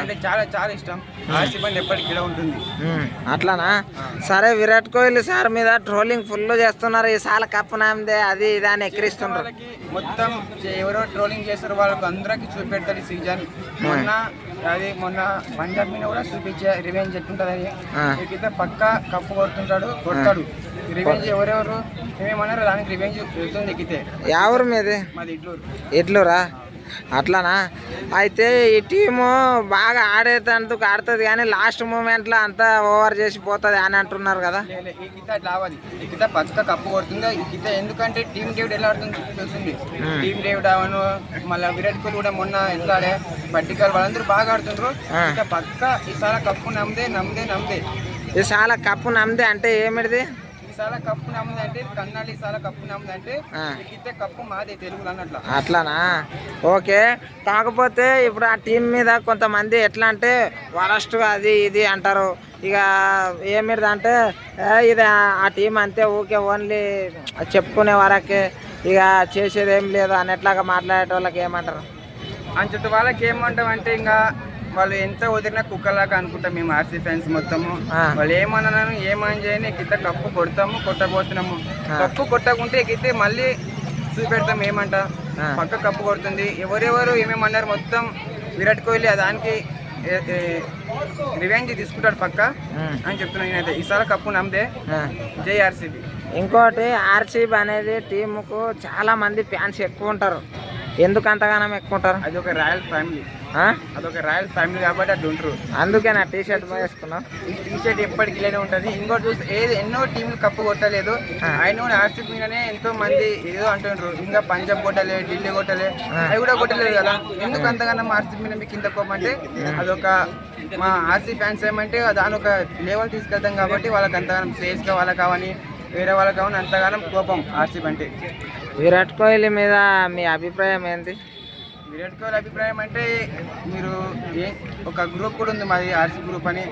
అంటే చాలా చాలా ఇష్టం. ఎప్పటికీ ఇలా ఉంటుంది. అట్లానా? సరే విరాట్ కోహ్లీ సార్ మీద ట్రోలింగ్ ఫుల్ చేస్తున్నారు. ఈ సాల కప్పు నామదే అది ఇది అని ఎక్కిరిస్తున్నారు మొత్తం ఎవరో ట్రోలింగ్ చేస్తారు వాళ్ళకి అందరికి చూపెడతారు ఈ సీజన్. మొన్న అది మొన్న పంజాబ్ మీద కూడా చూపించే రివెంజ్ ఎట్టుంటదని. ఇకైతే పక్క కప్పు కొడుతుంటాడు కొడతాడు. రివెంజ్ ఎవరెవరు? ఏమేమన్నారో దానికి రివెంజ్ వెళ్తుంది ఎక్కితే ఎవరి మీది? మాది ఇడ్లూరు. ఎట్లురా అట్లానా? అయితే ఈ టీము బాగా ఆడేటందుకు ఆడుతుంది కానీ లాస్ట్ మూమెంట్లో అంతా ఓవర్ చేసి పోతుంది అని అంటున్నారు కదా. ఈ ఈ పక్క కప్పు కొడుతుంది ఈ ఎందుకంటే టీమ్ డేవిడ్ ఎలా ఆడుతుంది తెలుస్తుంది టీమ్ డేవిడ్ అవను మళ్ళీ విరాట్ కోహ్లీ కూడా మొన్న ఎట్లా ఆడే పట్టికల్ వాళ్ళందరూ బాగా ఆడుతుండ్రు. పక్క ఈసారి కప్పు నమ్మదే నమ్మదే నమ్మదే. ఈ సాల కప్పు నమ్మది అంటే ఏమిటిది? ఈసారి కప్పు నమ్మది అంటే కన్నాలి ఈసారి కప్పు నమ్మది అంటే ఆ. ఈ కింద కప్పు మాదే తెలుగులో అన్నట్ల. అట్లానా? ఓకే. కాకపోతే ఇప్పుడు ఆ టీం మీద కొంతమంది ఎట్లా అంటే వరస్ట్గా అది ఇది అంటారు. ఇక ఏమిటి అంటే "ఏ, ఇది ఆ- టీం అంతే ఊకే ఓన్లీ చెప్పుకునే వరకే ఇక చేసేది ఏం లేదు అన్నట్లాగా మాట్లాడే వాళ్ళకి ఏమంటారు? అంతటి వాళ్ళకి ఏమంటాం అంటే ఇంకా వాళ్ళు ఎంత వదిలినా కుక్కలాగా అనుకుంటాం మేము ఆర్సీ ఫ్యాన్స్ మొత్తము. వాళ్ళు ఏమన్నాను ఏమని చేయని కింద కప్పు కొడతాము కొట్టబోతున్నాము. కప్పు కొట్టకుంటే ఎక్కితే మళ్ళీ చూపెడతాం ఏమంట. పక్క కప్పు కొడుతుంది ఎవరెవరు ఏమేమన్నారు మొత్తం విరాట్ కోహ్లీ దానికి రివెంజ్ తీసుకుంటాడు పక్క. అని చెప్తున్నాను నేనైతే ఈసారి కప్పు నమ్మదే ఆ. జై ఆర్సీబీ ఇంకోటి ఆర్సీబీ అనేది టీముకు చాలా మంది ఫ్యాన్స్ ఎక్కువ ఉంటారు ఎందుకు అంతగానం ఎక్కువ ఉంటారు అది ఒక రాయల్ ఫ్యామిలీ? అదొక రాయల్ ఫ్యామిలీ కాబట్టి అట్లా ఉంటారు. అందుకే నా టీ షర్ట్ వేసుకున్నావు ఈ టీ షర్ట్ ఎప్పటికి ఇలానే ఉంటుంది. ఇంకోటి చూస్తే ఏది ఎన్నో టీంలు కప్పు కొట్టలేదు. ఆయన కూడా ఆర్సీబీ మీదనే ఎంతో మంది ఏదో అంటుండ్రు. ఇంకా పంజాబ్ కొట్టలే ఢిల్లీ కొట్టలే అవి కూడా కొట్టలేదు కదా. ఎందుకు అంతగానో ఆర్సీబీ మీద మీకు ఇంత కోపం అంటే అదొక మా ఆర్సీ ఫ్యాన్స్ ఏమంటే దాని ఒక లెవెల్ తీసుకెళ్తాం కాబట్టి వాళ్ళకి అంతగానం సేల్స్గా వాళ్ళకి కావని వేరే వాళ్ళకి కావని అంతగానం కోపం ఆర్సీబీ అంటే. విరాట్ కోహ్లీ మీద మీ అభిప్రాయం ఏంటి విరాట్ కోహ్లీ అభిప్రాయం అంటే మీరు ఒక గ్రూప్ కూడా ఉంది మాది ఆర్సీబీ గ్రూప్ అని.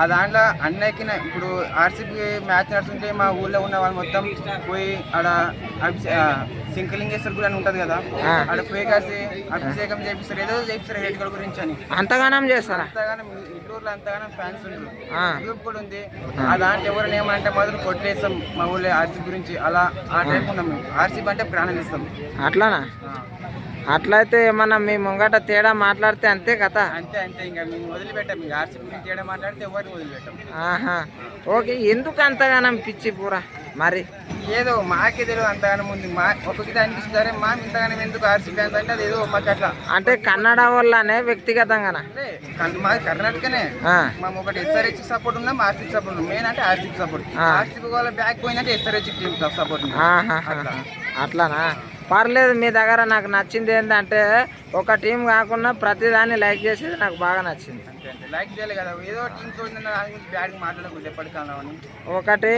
ఆ దాంట్లో అన్నయ్యకి ఇప్పుడు ఆర్సీబీ మ్యాచ్ నడుస్తుంటే మా ఊళ్ళో ఉన్న వాళ్ళు మొత్తం పోయి ఆడ శంకలింగేశ్వర్ గుడి అని ఉంటుంది కదా. ఆడ పోయి కాసి అభిషేకం చేపిస్తారు. ఏదో చేపిస్తారు విరాట్ కోహ్లీ గురించి అని. అంతగానం చేస్తారా? అంతగానం ఫ్యాన్స్ ఉంటారు. గ్రూప్ కూడా ఉంది. ఆ దాంట్లో ఏమంటే కొట్టేస్తాం మా ఊళ్ళో ఆర్సీబీ గురించి. అలా ఆ టైప్ ఉన్నాం మేము. ఆర్సీబీ అంటే ఇస్తాం. అట్లానా. అట్లయితే ఏమన్నా మీ ముంగట తేడా మాట్లాడితే అంతే కదా? అంతే అంతే. ఇంకా మేము వదిలిపెట్టాం. ఇంకా మాట్లాడితే ఎవరిని వదిలిపెట్టాం? ఆహా. ఓకే ఎందుకు అంతగానం పిచ్చి పూరా మరి? ఏదో మాకే తెలియదు అంతగానం ఉంది. మా ఒక్కొక్కటి అనిపిస్తుంది సరే మా ఇంతగానం ఎందుకు ఆర్సీబీ అంత అంటే అది ఏదో మాకు అట్లా. అంటే కన్నడ వల్లనే వ్యక్తిగతంగానా? అంటే కన్- మాది కర్ణాటకనే. ఆ, మేము ఒకటి ఎస్ఆర్హెచ్ సపోర్ట్ ఉన్నాం ఆర్సీబీ సపోర్ట్ ఉన్నాం మెయిన్ అంటే ఆర్సీబీ సపోర్ట్. ఆ. ఆర్సీబీ వాళ్ళ బ్యాక్ పోయిందంటే ఎస్ఆర్హెచ్ టీం సపోర్ట్ ఆహాహా. అట్లానా? పర్లేదు మీ దగ్గర నాకు నచ్చింది ఏంటంటే ఒక టీం కాకుండా ప్రతిదాన్ని లైక్ చేసేది నాకు బాగా నచ్చింది. లైక్ చేయాలి కదా. ఏదో ఒకటి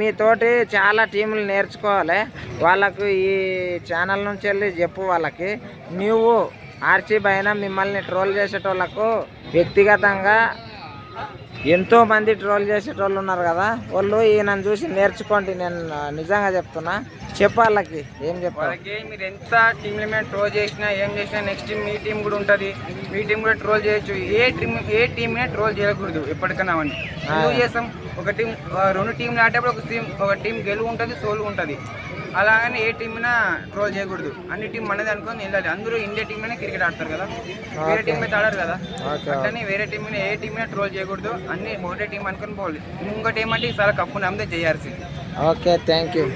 మీతోటి చాలా టీములు నేర్చుకోవాలి. వాళ్ళకు ఈ ఛానల్ నుంచి వెళ్ళి చెప్పు వాళ్ళకి. నువ్వు ఆర్చీబ్ అయినా మిమ్మల్ని ట్రోల్ చేసేటోళ్ళకు వ్యక్తిగతంగా ఎంతో మంది ట్రోల్ చేసేటోళ్ళు ఉన్నారు కదా. వాళ్ళు ఈయనను చూసి నేర్చుకోండి నేను నిజంగా చెప్తున్నా. చెప్పు వాళ్ళకి ఏం చెప్పాలి మీరు ఎంత టీం మీద ట్రోల్ చేసినా ఏం చేసినా నెక్స్ట్ మీ టీం కూడా ఉంటుంది. మీ టీం కూడా ట్రోల్ చేయొచ్చు. ఏ టీం ఏ టీం మీద ట్రోల్ చేయకూడదు ఎప్పటికైనా అని ఎందుకు చేస్తాం? ఒక టీం రెండు టీంలు ఆడేటప్పుడు ఒక టీం ఒక టీం గెలువు ఉంటుంది సోలు ఉంటుంది. అలాగని ఏ టీం మీద ట్రోల్ చేయకూడదు. అన్ని టీం మనది అనుకొని వెళ్ళాలి. అందరూ ఇండియా టీం మీద క్రికెట్ ఆడతారు కదా. వేరే టీం మీద ఆడారు కదా. అట్లనే వేరే టీం మీద ఏ టీం మీద ట్రోల్ చేయకూడదు. అన్ని ఒకటే టీం అనుకొని పోవాలి. ఇంకోటి ఏమంటే ఈసారి కప్పు నమ్మదే చేయాల్సి ఓకే థ్యాంక్ యూ